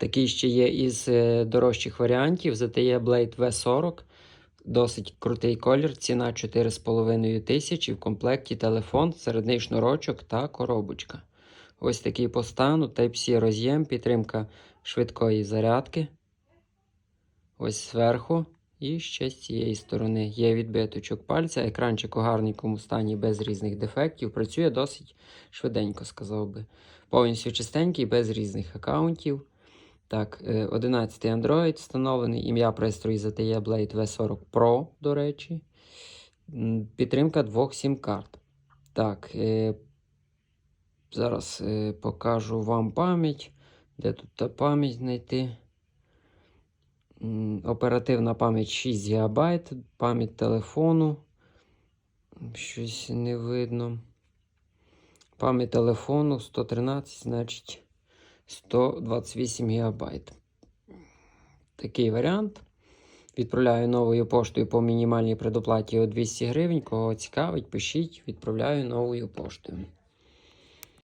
Такий ще є із е, дорожчих варіантів. ZTE Blade V40. Досить крутий колір, ціна 4,5 тисячі. В комплекті телефон, середній шнурочок та коробочка. Ось такий по стану, Type-C роз'єм, підтримка швидкої зарядки. Ось зверху. І ще з цієї сторони є відбиточок пальця. Екранчик у гарненькому стані без різних дефектів. Працює досить швиденько, сказав би. Повністю чистенький, без різних аккаунтів. Так, е, 11 Android встановлений. Ім'я пристрою ZTE Blade V40 Pro, до речі. Підтримка двох сім-карт. Так, е, зараз е, покажу вам пам'ять. Де тут пам'ять знайти? Оперативна пам'ять 6 ГБ, пам'ять телефону. Щось не видно. Пам'ять телефону 113, значить 128 ГБ. Такий варіант. Відправляю новою поштою по мінімальній предоплаті у 200 гривень. Кого цікавить, пишіть, відправляю новою поштою.